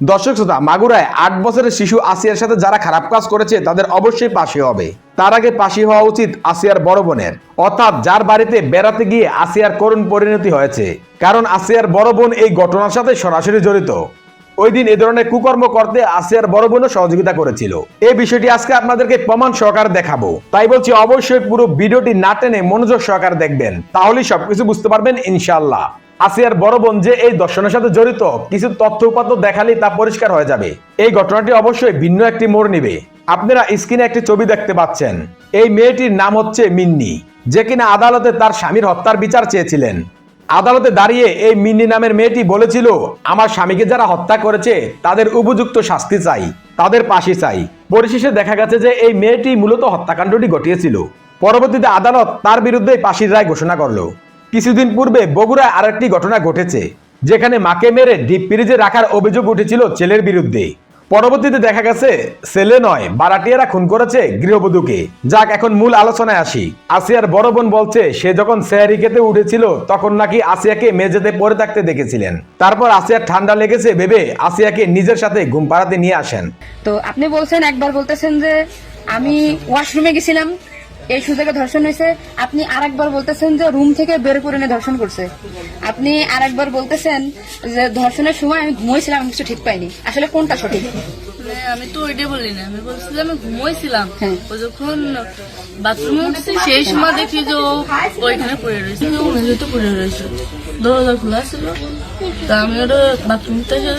দর্শক শ্রোতা, মাগুরায় আট বছরের শিশু আসিয়ার সাথে যারা খারাপ কাজ করেছে, তাদের অবশ্যই পাশে হবে। তার আগে পাশে হওয়া উচিত আসিয়ার বড় বোনের। অর্থাৎ যার বাড়িতে বেড়াতে গিয়ে আসিয়ার করুণ পরিণতি হয়েছে। কারণ আসিয়ার বড় বোন এই ঘটনার সাথে সরাসরি জড়িত। ওই দিন এ ধরনের কুকর্ম করতে আসিয়ার বড় বোনও সহযোগিতা করেছিল। এই বিষয়টি আজকে আপনাদেরকে প্রমাণ সহকারে দেখাবো। তাই বলছি, অবশ্যই পুরো ভিডিওটি না টেনে মনোযোগ সহকারে দেখবেন। তাহলেই সবকিছু বুঝতে পারবেন ইনশাল্লাহ আসিয়ার বড় বোন যে এই দর্শনের সাথে জড়িত, কিছু তথ্য উপাত্ত দেখালেই তা পরিষ্কার হয়ে যাবে। এই ঘটনাটি অবশ্যই ভিন্ন একটি মোড় নিবে। আপনারা স্ক্রিনে একটি ছবি দেখতে পাচ্ছেন। এই মেয়েটির নাম হচ্ছে মিন্নি, যে কিনা আদালতে তার স্বামীর হত্যার বিচার চেয়েছিলেন। আদালতে দাঁড়িয়ে এই মিন্নি নামের মেয়েটি বলেছিল, আমার স্বামীকে যারা হত্যা করেছে, তাদের উপযুক্ত শাস্তি চাই, তাদের পাশে চাই। পরিশেষে দেখা গেছে যে এই মেয়েটি মূলত হত্যাকাণ্ডটি ঘটিয়েছিল। পরবর্তীতে আদালত তার বিরুদ্ধে ফাঁসির রায় ঘোষণা করল। কিছুদিন পূর্বে বগুড়ায় আরেকটি ঘটনা ঘটেছে, যেখানে মাকে মেরে ডিপ ফ্রিজে রাখার অভিযোগ উঠেছিল ছেলের বিরুদ্ধে। পরবর্তীতে দেখা গেছে, ছেলে নয়, বারাটিয়ারা খুন করেছে গৃহবধূকে। যাক, এখন মূল আলোচনায় আসি। আসিয়ার বড় বোন বলছে, সে যখন সেহারি খেতে উঠেছিল, তখন নাকি আসিয়াকে মেঝেতে পড়ে থাকতে দেখেছিলেন। তারপর আসিয়ার ঠান্ডা লেগেছে ভেবে আসিয়াকে নিজের সাথে ঘুম পাড়াতে নিয়ে আসেন। তো আপনি বলছেন, একবার বলতেছেন যে আমি ওয়াশরুমে গেছিলাম এই সুযোগে ধর্ষণ হয়েছে। আপনি আরেকবার বলতেছেন যে রুম থেকে বের করে নিয়ে ধর্ষণ করছে। আপনি আরেকবার বলতেছেন যে ধর্ষণের সময় আমি ঘুমোইছিলাম আমি কিছু ঠিক পাইনি। আসলে কোনটা সঠিক? আমি তো ওইটাই বলি না। আমি বলছিলাম আমি ঘুমোইছিলাম হ্যাঁ। ও যখন বাথরুমে উঠছি সেই সময় দেখি যে ও ওইখানে পড়ে রয়েছে। ও মেঝেতে পড়ে রয়েছে। দরজা খোলা ছিল। তা আমি ওটা বাথরুম থেকে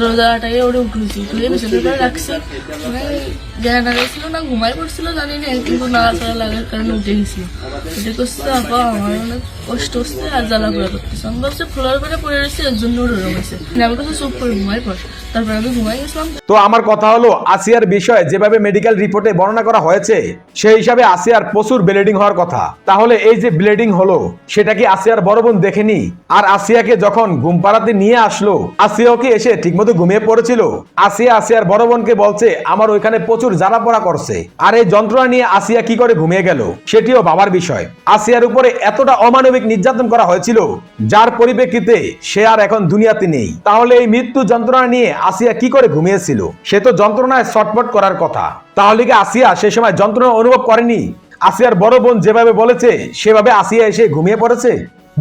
দরজাটাকে ওটা উঠেছি। বিছানার রাখছি। তো আমার কথা হলো, আসিয়ার বিষয়ে যেভাবে মেডিকেল রিপোর্টে বর্ণনা করা হয়েছে, সেই হিসাবে আসিয়ার প্রচুর ব্লিডিং হওয়ার কথা। তাহলে এই যে ব্লিডিং হলো, সেটা কি আসিয়ার বড় বোন দেখেনি? আর আসিয়াকে যখন ঘুম পাড়াতে নিয়ে আসলো, আসিয়াও কি এসে ঠিকমতো ঘুমিয়ে পড়েছিল? আসিয়া আসিয়ার বড় বোনকে বলছে, আমার ওইখানে প্রচুর জ্বালা পড়া করছে, আর এই যন্ত্রণা নিয়ে আসিয়া কি করে ঘুমিয়ে গেল, সেটিও বাবার বিষয়। আসিয়ার উপরে এতটা অমানবিক নির্যাতন করা হয়েছিল, যার পরিপ্রেক্ষিতে সে আর এখন দুনিয়াতে নেই। তাহলে এই মৃত্যু যন্ত্রণা নিয়ে আসিয়া কি করে ঘুমিয়েছিল? সে তো যন্ত্রণায় ছটফট করার কথা। তাহলে কি আসিয়া সে সময় যন্ত্রণা অনুভব করেনি? আসিয়ার বড় বোন যেভাবে বলেছে, সেভাবে আসিয়া এসে ঘুমিয়ে পড়েছে?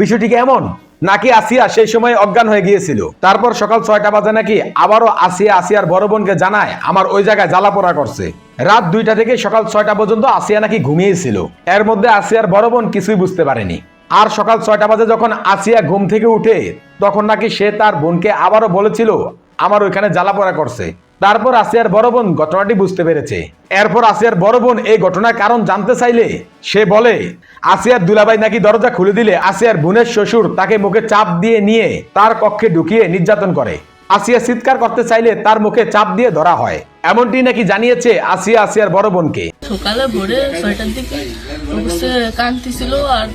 বিষয়টি কি এমন? নাকি আসিয়া সেই সময় অজ্ঞান হয়ে গিয়েছিল? তারপর সকাল ছয়টা বাজে নাকি আবারও আসিয়া আসিয়ার বড় বোনকে জানায়, আমার ওই জায়গায় জ্বালা পড়া করছে। রাত দুইটা থেকে সকাল ছয়টা পর্যন্ত আসিয়া নাকি ঘুমিয়েছিল। এর মধ্যে আসিয়ার বড় বোন কিছুই বুঝতে পারেনি। আর সকাল ছয়টা বাজে যখন আসিয়া ঘুম থেকে উঠে, তখন নাকি সে তার বোনকে আবারও বলেছিল আমার ওইখানে জ্বালা পোড়া করছে। তারপর আসিয়ার বড় বোন ঘটনাটি বুঝতে পেরেছে। এরপর আসিয়ার বড় বোন এই ঘটনার কারণ জানতে চাইলে সে বলে, আসিয়ার দুলাবাই নাকি দরজা খুলে দিলে আসিয়ার বোনের শ্বশুর তাকে মুখে চাপ দিয়ে নিয়ে তার কক্ষে ঢুকিয়ে নির্যাতন করে। আসিয়া চিৎকার করতে চাইলে তার মুখে চাপ দিয়ে ধরা হয়। এমনটি নাকি জানিয়েছে আসিয়া আসিয়ার বড় বোনকে? সকালে ভোরে ছয়টার দিকে কান্তিছিল আর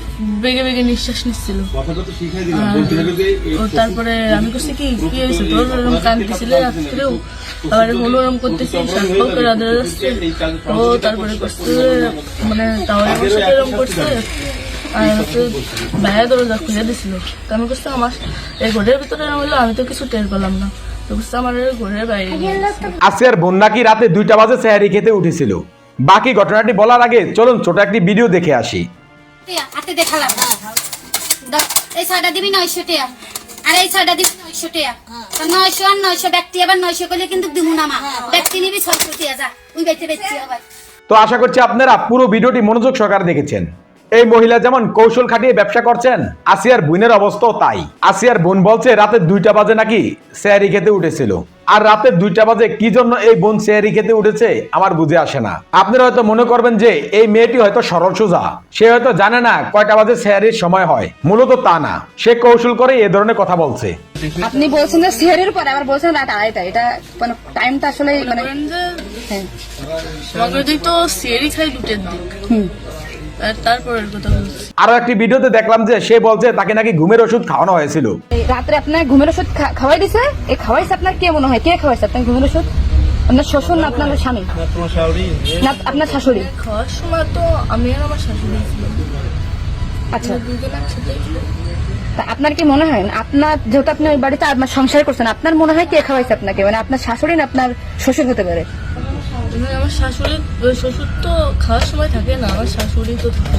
বেগে বেগে নিঃশ্বাস নিচ্ছিল। তারপরে আমি করছি কি কি হয়েছে? তোর ওরকম কান্তিছিল রাত্রেও আবার হলো ওরকম করতেছি করে আদর যাচ্ছে ও তারপরে করছে মানে তাহলে এরকম করছে? বাইরে দরজা খুলে দিছিল। তো আমি করছি আমার এই ঘরের ভিতরে হলো আমি তো কিছু টের পেলাম না। তো করছে আমার এই ঘরের বাইরে নিয়ে গেছে। আসিয়ার বোন নাকি রাতে দুইটা বাজে সেহারি খেতে উঠেছিল। বাকি ঘটনাটি বলার আগে চলুন ছোট একটি ভিডিও দেখে আসি। টিয়া, হাতে দেখালাম। এই দিবি নয়শো টিয়া। আর এই ছয়টা দিবি নয়শো টিয়া। তো নয়শো আর নয়শো ব্যক্তি আবার নয়শো করলে কিন্তু দিমু না মা। ব্যক্তি নিবি ছয়শো টিয়া যা। ওই বাইতে বেচছি আবার। তো আশা করছি আপনারা পুরো ভিডিওটি মনোযোগ সহকারে দেখেছেন। এই মহিলা যেমন কৌশল খাটিয়ে ব্যবসা করছেন আসিয়ার বোনের অবস্থাও তাই। আসিয়ার বোন বলছে রাতে দুইটা বাজে নাকি সেয়ারি খেতে উঠেছিল। আর রাতে দুইটা বাজে কি জন্য এই বোন সেয়ারি খেতে উঠেছে আমার বুঝে আসে না। আপনারা হয়তো মনে করবেন যে এই মেয়েটি হয়তো সরল সোজা। সে হয়তো জানে না কয়টা বাজে সেয়ারির সময় হয়। মূলত তা না। সে কৌশল করে এ ধরনের কথা বলছে। আপনি বলছেন যে সিহারের পরে আবার বলছেন রাত আড়াইটা এটা মানে টাইমটা আসলে মানে হ্যাঁ। তো সিয়ারি খাই দুটের দিক। তারপরের কথা বলছি। আরও একটি ভিডিওতে দেখলাম যে সে বলছে তাকে নাকি ঘুমের ওষুধ খাওয়ানো হয়েছিল। রাত্রে আপনার ঘুমের ওষুধ খাওয়াই দিছে? এই খাওয়াইছে আপনার কে মনে হয়? কে খাওয়াইছে আপনার ঘুমের ওষুধ? আপনার শ্বশুর না আপনার স্বামী? না আপনার শাশুড়ি। খাওয়ার সময় তো আমি আর আমার শাশুড়ি ছিল। আচ্ছা। আপনার কি মনে হয়? আপনার যেহেতু আপনি ওই বাড়িতে আপনার সংসার করছেন আপনার মনে হয় কে খাওয়াইছে আপনাকে? মানে আপনার শাশুড়ি না আপনার শ্বশুর হতে পারে? আমার শাশুড়ি শ্বশুর তো খাওয়ার সময় থাকে না আমার শাশুড়ি তো থাকে।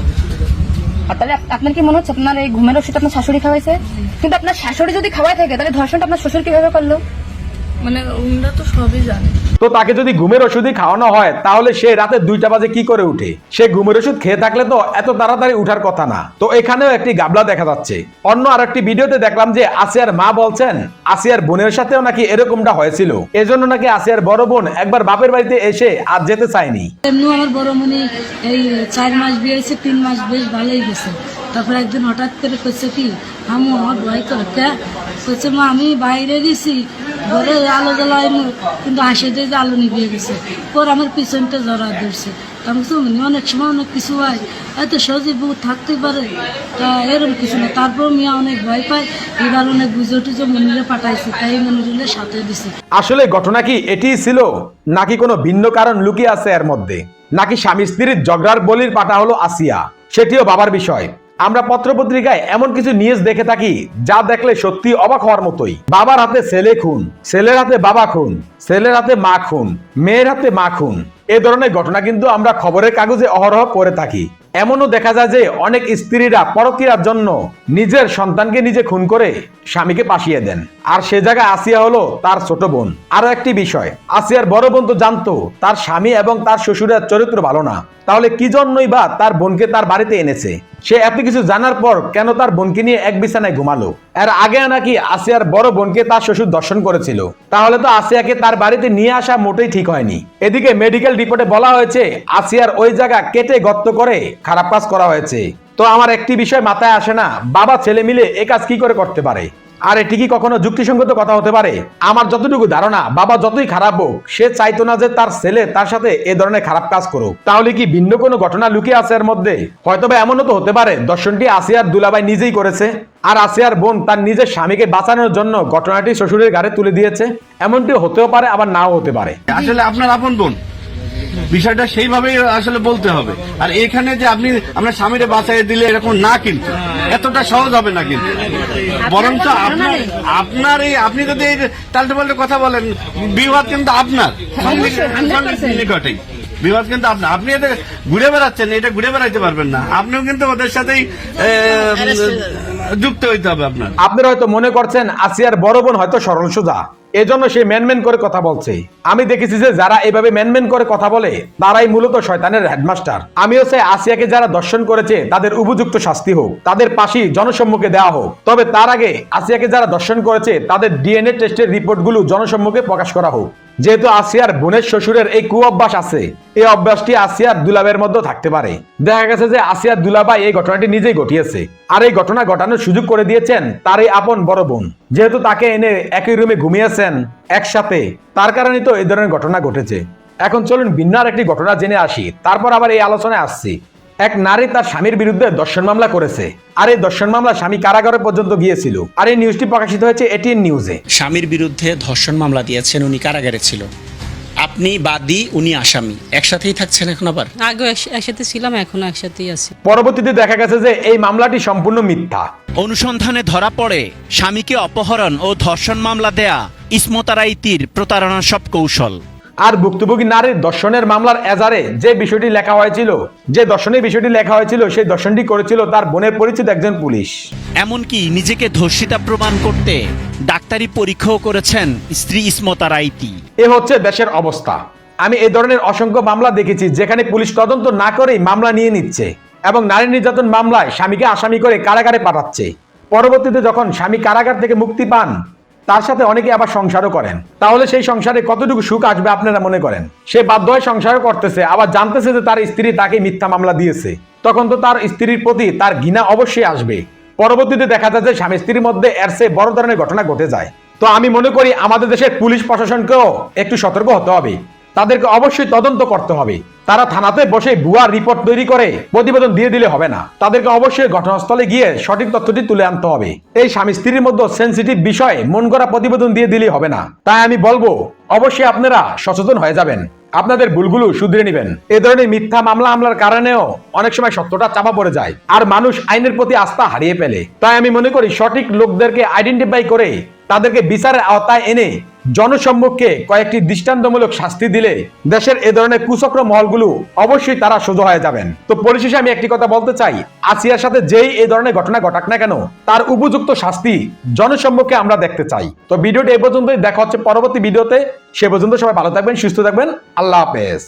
আর তাহলে আপ- আপনার কি মনে হচ্ছে আপনার এই ঘুমের ওষুধ আপনার শাশুড়ি খাওয়াইছে? কিন্তু আপনার শাশুড়ি যদি খাওয়াই থাকে তাহলে ধর্ষণটা আপনার শ্বশুর কীভাবে করল? মানে ওনারা তো সবই জানে। তো তাকে যদি ঘুমের ওষুধই খাওয়ানো হয়, তাহলে সে রাতে দুইটা বাজে কি করে উঠে? সে ঘুমের ওষুধ খেয়ে থাকলে তো এত তাড়াতাড়ি উঠার কথা না। তো এখানেও একটি গাবলা দেখা যাচ্ছে। অন্য আর একটি ভিডিওতে দেখলাম যে আসিয়ার মা বলছেন, আসিয়ার বোনের সাথেও নাকি এরকমটা হয়েছিল। এজন্য নাকি আসিয়ার বড় বোন একবার বাপের বাড়িতে এসে আর যেতে চায়নি। আমার বড় মনি এই চার মাস বিয়ে তিন মাস বেশ ভালোই গেছে। তারপর একদিন হঠাৎ করে কইছে কি আমু আমার ভয় করে কে কইছে, মা, আমি বাইরে গেছি, ঘরে আলো জ্বালাই কিন্তু আসে যে আলো নিভিয়ে গেছে, পর আমার পিছনটা জড়া ধরছে। আমি অনেক সময় অনেক কিছু হয় হয়তো সহজে বউ থাকতে পারে, তা এরকম কিছু না। তারপর মিয়া অনেক ভয় পায়, এবার অনেক বুঝে টুজে মনিরে পাঠাইছে, তাই মনিরে সাথে দিছে। আসলে ঘটনা কি এটি ছিল, নাকি কোনো ভিন্ন কারণ লুকিয়ে আছে এর মধ্যে? নাকি স্বামী স্ত্রীর ঝগড়ার বলির পাটা হলো আসিয়া? সেটিও বাবার বিষয়। আমরা পত্রপত্রিকায় এমন কিছু নিউজ দেখে থাকি, যা দেখলে সত্যি অবাক হওয়ার মতোই। বাবার হাতে ছেলে খুন, ছেলের হাতে বাবা খুন, ছেলের হাতে মা খুন, মেয়ের হাতে মা খুন। এ ধরনের ঘটনা কিন্তু আমরা খবরের কাগজে অহরহ করে থাকি। এমনও দেখা যায় যে অনেক স্ত্রীরা পরকীয়ার জন্য নিজের সন্তানকে নিজে খুন করে স্বামীকে পাশিয়ে দেন। আর সে জায়গায় আসিয়া হলো তার ছোট বোন। আরও একটি বিষয়, আসিয়ার বড় বোন তো জানতো, তার স্বামী এবং তার শ্বশুরের চরিত্র ভালো না। তাহলে কি জন্যই বা তার বোনকে তার বাড়িতে এনেছে? সে এত কিছু জানার পর কেন তার বোনকে নিয়ে এক বিছানায় ঘুমালো? এর আগে নাকি আসিয়ার বড় বোনকে তার শ্বশুর দর্শন করেছিল? তাহলে তো আসিয়াকে তার বাড়িতে নিয়ে আসা মোটেই ঠিক হয়নি। এদিকে মেডিকেল রিপোর্টে বলা হয়েছে, আসিয়ার ওই জায়গা কেটে গর্ত করে খারাপ কাজ করা হয়েছে। তো আমার একটি বিষয় মাথায় আসে না, বাবা, ছেলে মিলে এ কাজ কি করে করতে পারে? আর এটি কি কখনো যুক্তিসঙ্গত কথা হতে পারে? আমার যতটুকু ধারণা, বাবা যতই খারাপ হোক, সে চাইতো না যে তার ছেলে তার সাথে এ ধরনের খারাপ কাজ করুক। তাহলে কি ভিন্ন কোনো ঘটনা লুকিয়ে আছে এর মধ্যে? হয়তো বা এমনও তো হতে পারে, দর্শনটি আসিয়ার দুলাভাই নিজেই করেছে, আর আসিয়ার বোন তার নিজের স্বামীকে বাঁচানোর জন্য ঘটনাটি শ্বশুরের ঘাড়ে তুলে দিয়েছে। এমনটি হতেও পারে, আবার নাও হতে পারে। আসলে আপনার আপন বোন? বিষয়টা সেইভাবেই আসলে বলতে হবে। আর এখানে যে আপনি আপনার স্বামীরে বাঁচাই দিলে এরকম না কিন্তু এতটা সহজ হবে না কিন্তু। বরঞ্চ আপনার আপনার এই আপনি যদি এই টাল্টে পাল্টে কথা বলেন বিবাদ কিন্তু আপনার। নিকটেই বিবাদ কিন্তু আপনার। আপনি এতে ঘুরে বেড়াচ্ছেন এটা ঘুরে বেড়াইতে পারবেন না। আপনিও কিন্তু ওদের সাথেই যুক্ত হইতে হবে আপনার। আপনারা হয়তো মনে করছেন আসিয়ার বড় বোন হয়তো সরল সোজা। এজন্য সে ম্যানম্যান করে কথা বলছে। আমি দেখেছি যে যারা এভাবে ম্যানম্যান করে কথা বলে, তারাই মূলত শয়তানের হেডমাস্টার। আমিও চাই আসিয়াকে যারা দর্শন করেছে, তাদের উপযুক্ত শাস্তি হোক, তাদের পাশি জনসম্মুখে দেওয়া হোক। তবে তার আগে আসিয়াকে যারা দর্শন করেছে, তাদের ডিএনএ টেস্টের রিপোর্টগুলো জনসম্মুখে প্রকাশ করা হোক। যেহেতু আসিয়ার বোনের শ্বশুরের এই কু অভ্যাস আছে, এই অভ্যাসটি আসিয়ার দুলাবের মধ্যে থাকতে পারে। দেখা গেছে যে আসিয়ার দুলাভাই এই ঘটনাটি নিজেই ঘটিয়েছে, আর এই ঘটনা ঘটানোর সুযোগ করে দিয়েছেন তার এই আপন বড় বোন। যেহেতু তাকে এনে একই রুমে ঘুমিয়েছেন একসাথে, তার কারণেই তো এই ধরনের ঘটনা ঘটেছে। এখন চলুন ভিন্ন একটি ঘটনা জেনে আসি, তারপর আবার এই আলোচনায় আসছি। এক নারী তার স্বামীর বিরুদ্ধে দর্শন মামলা করেছে। আর এই দর্শন মামলা স্বামী কারাগারে পর্যন্ত গিয়েছিল। আর এই নিউজটি প্রকাশিত হয়েছে এটিএন নিউজে স্বামীর বিরুদ্ধে ধর্ষণ মামলা দিয়েছেন উনি কারাগারে ছিল। আপনি বাদী উনি আসামি। একসাথেই থাকছেন এখন আবার? আগে একসাথে ছিলাম এখনও একসাথেই আছি। পরবর্তীতে দেখা গেছে যে এই মামলাটি সম্পূর্ণ মিথ্যা। অনুসন্ধানে ধরা পড়ে স্বামীকে অপহরণ ও ধর্ষণ মামলা দেয়া ইসমতারাইতির প্রতারণার সব কৌশল। আর ভুক্তভোগী নারীর দর্শনের মামলার এজারে যে বিষয়টি লেখা হয়েছিল যে দর্শনের বিষয়টি লেখা হয়েছিল সেই দর্শনটি করেছিল তার বোনের পরিচিত একজন পুলিশ। এমনকি নিজেকে ধর্ষিতা প্রমাণ করতে ডাক্তারি পরীক্ষাও করেছেন স্ত্রী ইসমতারাইতি এ হচ্ছে দেশের অবস্থা। আমি এ ধরনের অসংখ্য মামলা দেখেছি যেখানে পুলিশ তদন্ত না করেই মামলা নিয়ে নিচ্ছে এবং নারী নির্যাতন মামলায় স্বামীকে আসামি করে কারাগারে পাঠাচ্ছে। পরবর্তীতে যখন স্বামী কারাগার থেকে মুক্তি পান তার সাথে অনেকে আবার সংসারও করেন। তাহলে সেই সংসারে কতটুকু সুখ আসবে আপনারা মনে করেন? সে বাধ্য হয়ে সংসারও করতেছে, আবার জানতেছে যে তার স্ত্রী তাকে মিথ্যা মামলা দিয়েছে। তখন তো তার স্ত্রীর প্রতি তার ঘৃণা অবশ্যই আসবে। পরবর্তীতে দেখা যায় যে স্বামী স্ত্রীর মধ্যে এর চেয়ে বড় ধরনের ঘটনা ঘটে যায়। তো আমি মনে করি আমাদের দেশের পুলিশ প্রশাসনকেও একটু সতর্ক হতে হবে। তাদেরকে অবশ্যই তদন্ত করতে হবে। তারা থানাতে বসে ভুয়া রিপোর্ট তৈরি করে, প্রতিবেদন দিয়ে দিলে হবে না। তাদেরকে অবশ্যই ঘটনাস্থলে গিয়ে সঠিক তথ্যটি তুলে আনতে হবে। এই স্বামী স্ত্রীর মধ্যে সেন্সিটিভ বিষয়ে মন করা প্রতিবেদন দিয়ে দিলেই হবে না। তাই আমি বলব, অবশ্যই আপনারা সচেতন হয়ে যাবেন। আপনাদের ভুলগুলো শুধরে নেবেন। এ ধরনের মিথ্যা মামলা হামলার কারণেও অনেক সময় সত্যটা চাপা পড়ে যায় আর মানুষ আইনের প্রতি আস্থা হারিয়ে ফেলে। তাই আমি মনে করি সঠিক লোকদেরকে আইডেন্টিফাই করে তাদেরকে বিচারের আওতায় এনে জনসম্মুখে কয়েকটি দৃষ্টান্তমূলক শাস্তি দিলে দেশের এ ধরনের কুচক্র মহলগুলো অবশ্যই তারা সোজা হয়ে যাবেন। তো পরিশেষে আমি একটি কথা বলতে চাই, আসিয়ার সাথে যেই এই ধরনের ঘটনা ঘটাক না কেন, তার উপযুক্ত শাস্তি জনসম্মুখে আমরা দেখতে চাই। তো ভিডিওটি এ পর্যন্তই, দেখা হচ্ছে পরবর্তী ভিডিওতে, সে পর্যন্ত সবাই ভালো থাকবেন, সুস্থ থাকবেন, আল্লাহ হাফেজ।